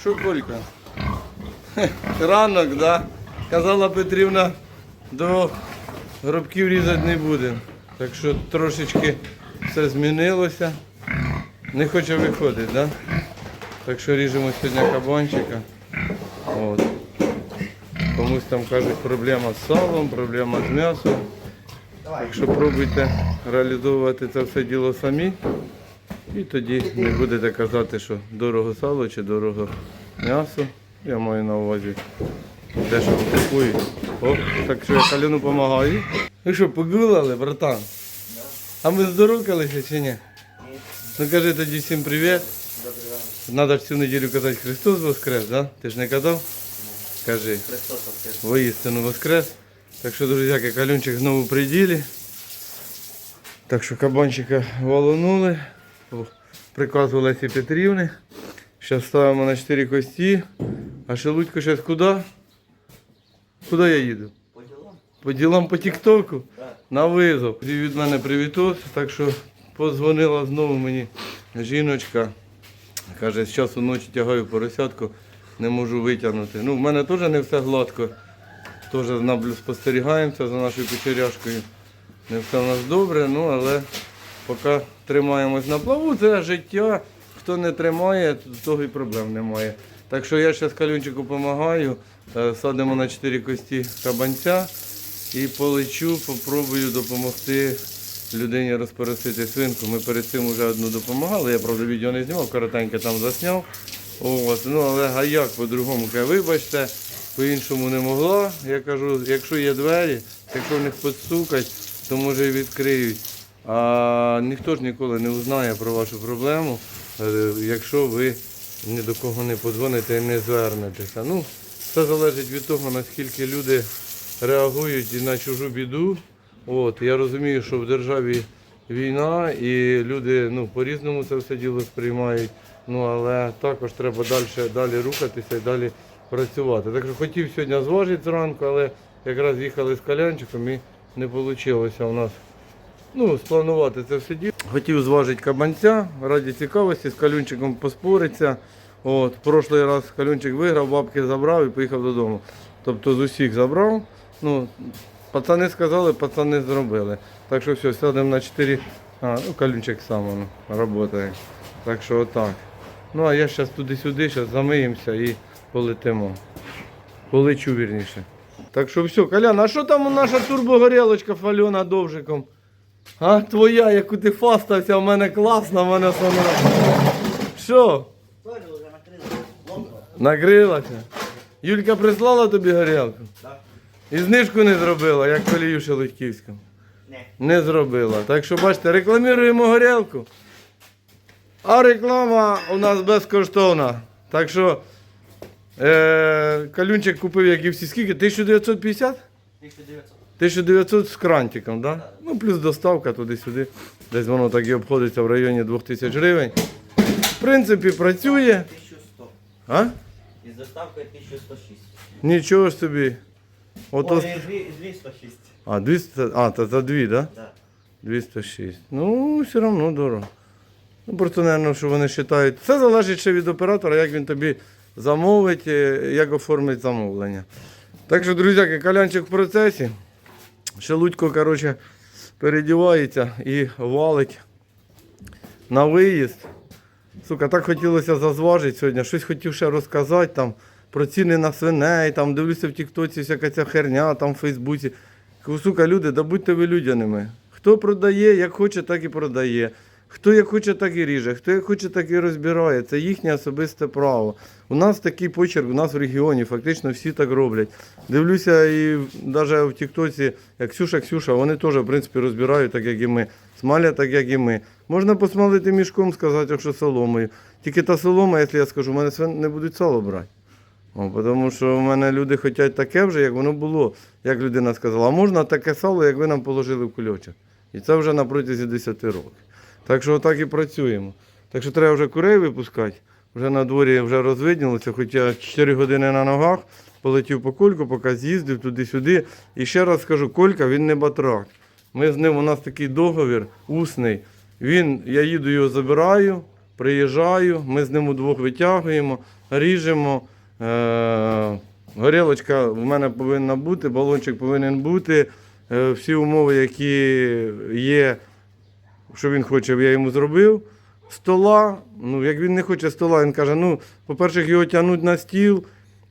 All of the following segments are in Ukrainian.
Що, Ранок, да? Казала Петрівна, до гробків різати не буде. Так що трошечки все змінилося. Не хоче виходити, да? Так що ріжемо сьогодні кабанчика. От. Комусь там кажуть проблема з салом, проблема з м'ясом. Так що пробуйте реалізовувати це все діло самі. І тоді не будете казати, що дорого сало чи дорого м'ясо. Я маю на увазі те, що купують. О, так що я Каліну допомагаю. Ви що, погуляли, братан? А ми здоровкалися чи ні? Ну кажи тоді всім привіт. Надо ж цю неділю казати Христос Воскрес, да? Ти ж не казав? Кажи. Воістину Воскрес. Так що, друзяки, калюнчик знову при ділі. Так що кабанчика валонули. По приказу Лесі Петрівни. Зараз ставимо на 4 кості. А шелудько зараз куди? Куди я їду? По ділам? По ділам по Тіктоку? Так. На визов. Від мене привітос. Так що подзвонила знову мені жіночка. Каже, з часу ночі тягаю поросятку, не можу витягнути. Ну, в мене теж не все гладко. Теж спостерігаємося за нашою кучеряшкою. Не все в нас добре, ну але поки тримаємось на плаву, це життя. Хто не тримає, то того і проблем немає. Так що я зараз калюнчику допомагаю, е, садимо на 4 кості кабанця і полечу, попробую допомогти людині розпоросити свинку. Ми перед цим вже одну допомагали, я правда відео не знімав, коротенько там засняв. От, ну але а як по-другому? Вибачте, по-іншому не могла. Я кажу, якщо є двері, якщо в них постукать, то може і відкриють. А ніхто ж ніколи не узнає про вашу проблему, е, якщо ви ні до кого не подзвоните і не звернетеся. Ну, все залежить від того, наскільки люди реагують на чужу біду. От, я розумію, що в державі війна і люди ну, по-різному це все діло сприймають. Ну, але також треба далі, далі рухатися і далі працювати. Так що хотів сьогодні зважити зранку, але якраз їхали з калянчиком і не вийшло у нас ну, спланувати це все діло. Хотів зважити кабанця, раді цікавості, з калюнчиком поспориться. От, прошлий раз калюнчик виграв, бабки забрав і поїхав додому. Тобто з усіх забрав. Ну, пацани сказали, пацани зробили. Так що все, сядемо на 4. А, ну калюнчик сам воно працює. Так що отак. Ну а я зараз туди-сюди, зараз замиємося і полетимо. Полечу вірніше. Так що все, Колян, а що там наша турбогорілочка фальона довжиком? А, твоя, яку ти фастався, в мене класна, в мене нравиться. Що? Нагрілася? Юлька прислала тобі горілку? Так. І знижку не зробила, як колію Шелудьківську. Не. Не зробила. Так що бачите, рекламуємо горілку. А реклама у нас безкоштовна. Так що е, калюнчик купив, як і всі скільки? 1950? 1900. 1900 з крантиком, да? Ну, плюс доставка туди-сюди. Десь воно так і обходиться в районі 2000 гривень. В принципі, працює. 1100. А? Із доставкою 1106. Нічого ж собі. Ото... Ой, дві- 206. А, 200, а, це за дві, так? Да? Да. 206. Ну, все одно дорого. Ну, просто, мабуть, що вони вважають. Все залежить ще від оператора, як він тобі замовить, е, як оформить замовлення. Так що, друзяки, калянчик в процесі. Шелудько, коротше, передівається і валить на виїзд. Сука, так хотілося зазважити сьогодні. Щось хотів ще розказати там про ціни на свиней, там дивлюся в Тіктоці, всяка ця херня, там в Фейсбуці. Сука, люди, да будьте ви людяними. Хто продає, як хоче, так і продає. Хто як хоче, так і ріже, хто як хоче, так і розбирає. Це їхнє особисте право. У нас такий почерк, у нас в регіоні, фактично всі так роблять. Дивлюся, і навіть в Тіктоці, як Ксюша, Ксюша, вони теж, в принципі, розбирають, так як і ми. Смалять, так як і ми. Можна посмалити мішком, сказати, якщо соломою. Тільки та солома, якщо я скажу, в мене не будуть сало брати. О, тому що в мене люди хочуть таке вже, як воно було, як людина сказала, а можна таке сало, як ви нам положили в кульочок. І це вже на протязі 10 років. Так що отак і працюємо. Так що треба вже курей випускати. Вже на дворі вже розвиднілося, хоча 4 години на ногах, полетів по кольку, поки з'їздив туди-сюди. І ще раз скажу, колька він не батрак. Ми з ним, у нас такий договір усний. Він, я їду його забираю, приїжджаю, ми з ним удвох витягуємо. ріжемо. Е, горілочка в мене повинна бути, балончик повинен бути. Е, всі умови, які є, що він хоче, я йому зробив. Стола, ну як він не хоче стола, він каже: ну, по-перше, його тягнуть на стіл.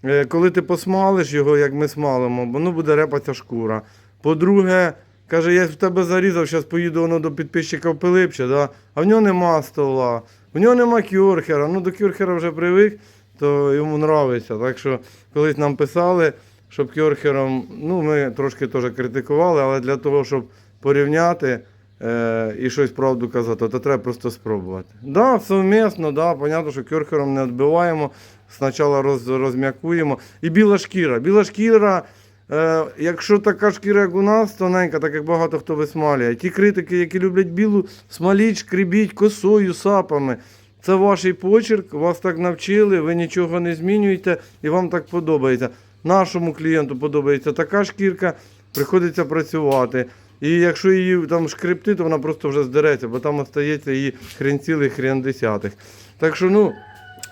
Е, Коли ти посмалиш його, як ми смалимо, бо ну буде репатися шкура. По-друге, каже, я в тебе зарізав, зараз поїду воно до підписчика Пилипче, да? а в нього нема стола, в нього нема кюрхера. Ну до кюрхера вже привик, то йому подобається. Так що колись нам писали, щоб кюрхером, ну ми трошки теж критикували, але для того, щоб порівняти е, і щось правду казати, то треба просто спробувати. Да, совмісно, да, понятно, що кюрхером не відбиваємо. Спочатку роз, розм'якуємо. І біла шкіра. Біла шкіра, е, якщо така шкіра, як у нас, тоненька, так як багато хто висмалює. Ті критики, які люблять білу, смаліть, шкрібіть косою, сапами. Це ваш почерк, вас так навчили, ви нічого не змінюєте і вам так подобається. Нашому клієнту подобається така шкірка, приходиться працювати. І якщо її там шкребти, то вона просто вже здереться, бо там остається її хрен цілий, хрен десятих. Так що, ну,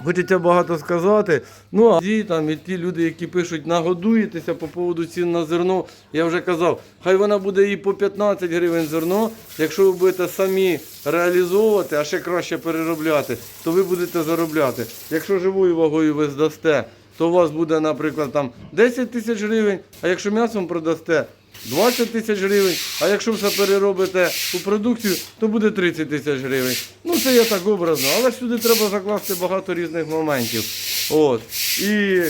Хочеться багато сказати. Ну, а ті, там, і ті люди, які пишуть, нагодуєтеся по поводу цін на зерно, я вже казав, хай вона буде і по 15 гривень зерно. Якщо ви будете самі реалізовувати, а ще краще переробляти, то ви будете заробляти. Якщо живою вагою ви здасте, то у вас буде, наприклад, там 10 тисяч гривень, а якщо м'ясом продасте, 20 тисяч гривень, а якщо все переробите у продукцію, то буде 30 тисяч гривень. Ну це я так образно, але сюди треба закласти багато різних моментів. От. І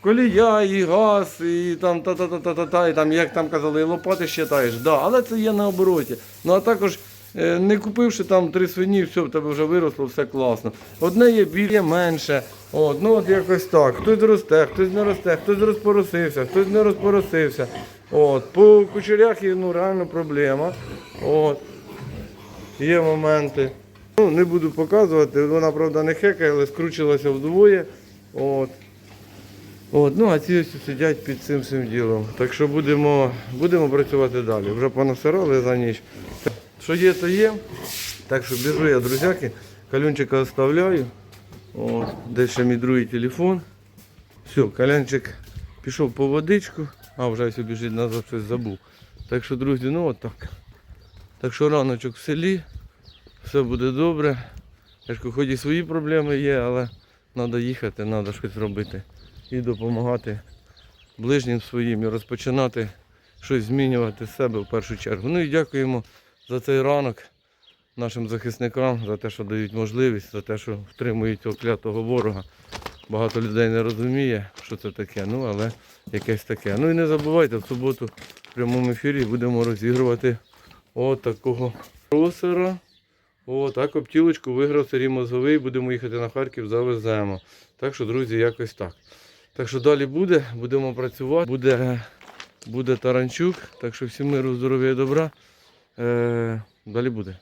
колія, і газ, і там та-та-та-та-та, і там, як там казали, і лопати щитаєш. Да, але це є на обороті. Ну а також. Е, Не купивши там три свині, все, в тебе вже виросло, все класно. Одне є більше, менше. От, ну от якось так. Хтось росте, хтось не росте, хтось розпоросився, хтось не розпоросився. От, по кучерях є ну, реально проблема. От. Є моменти. Ну, не буду показувати, вона, правда, не хекає, але скручилася вдвоє. От. От, ну, а ці ось сидять під цим всім ділом. Так що будемо, будемо працювати далі. Вже понасирали за ніч. Що є, то є. Так що біжу я, друзяки, калюнчика оставляю. От, десь ще мій другий телефон. Все, калянчик пішов по водичку, а вже ось біжить назад щось забув. Так що, друзі, ну от так. Що раночок в селі, все буде добре. Я ж хоч і свої проблеми є, але треба їхати, треба щось робити. І допомагати ближнім своїм і розпочинати щось змінювати з себе в першу чергу. Ну і дякуємо за цей ранок нашим захисникам, за те, що дають можливість, за те, що втримують цього клятого ворога. Багато людей не розуміє, що це таке, ну але якесь таке. Ну і не забувайте, в суботу в прямому ефірі будемо розігрувати от такого росера. О, так, обтілочку виграв Сергій Мозговий, будемо їхати на Харків, завеземо. Так що, друзі, якось так. Так що далі буде, будемо працювати, буде, буде Таранчук, так що всім миру, здоров'я і добра. Е, далі буде.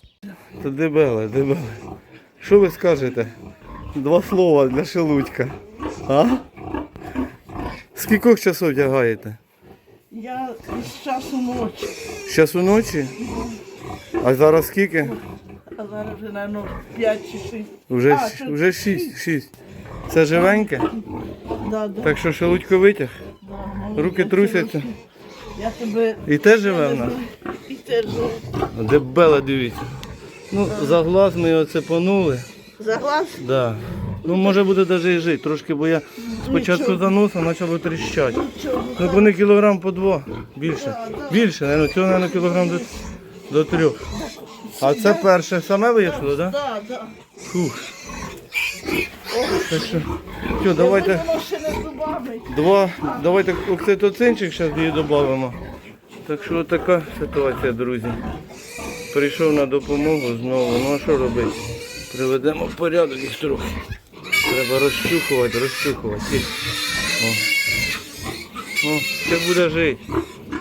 Та дебеле, дебеле. Що ви скажете? Два слова для шелудька. А? Скількох часов тягаєте? Я з часу ночі, З часу ночі? А зараз скільки? а зараз вже, мабуть, 5 чи 6. Вже, А, це- вже шість, шість. Це живеньке? Да, да, Так що шелудько витяг? да. Руки трусяться. Я тебе... І те живе в нас? І. Дебела, дивіться. Ну, за глаз ми його цепанули. За глаз? Да. Ну, може буде навіть і жити трошки, бо я спочатку Нічого. за носом почало тріщати. Ну, вони кілограм по два. Більше. Більше, наверное, цього, наверное, кілограм до, до трьох. А це перше саме вийшло, так? Да? Да, да. Фух. Так що, що, давайте два, давайте окситоцинчик зараз її додамо. Так що така ситуація, друзі. Прийшов на допомогу знову. Ну а що робити? Приведемо в порядок їх трохи. Треба розчухувати, розчухувати. О. О, це буде жити.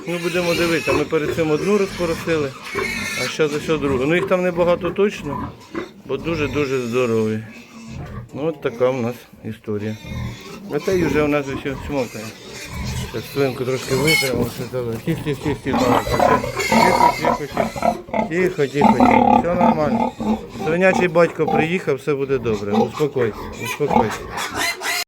Ми будемо дивитися. Ми перед цим одну розпоросили, а зараз ось другу. Ну їх там небагато точно, бо дуже-дуже здорові. Ну, от така в нас історія. А та й вже у нас ще смокає. Свинку трошки витримав, все добре. Тихо, тихо, тихо, тихо, тихо, тихо. Тихо, тихо, тихо. Все нормально. Свинячий батько приїхав, все буде добре. Успокойся, успокойся.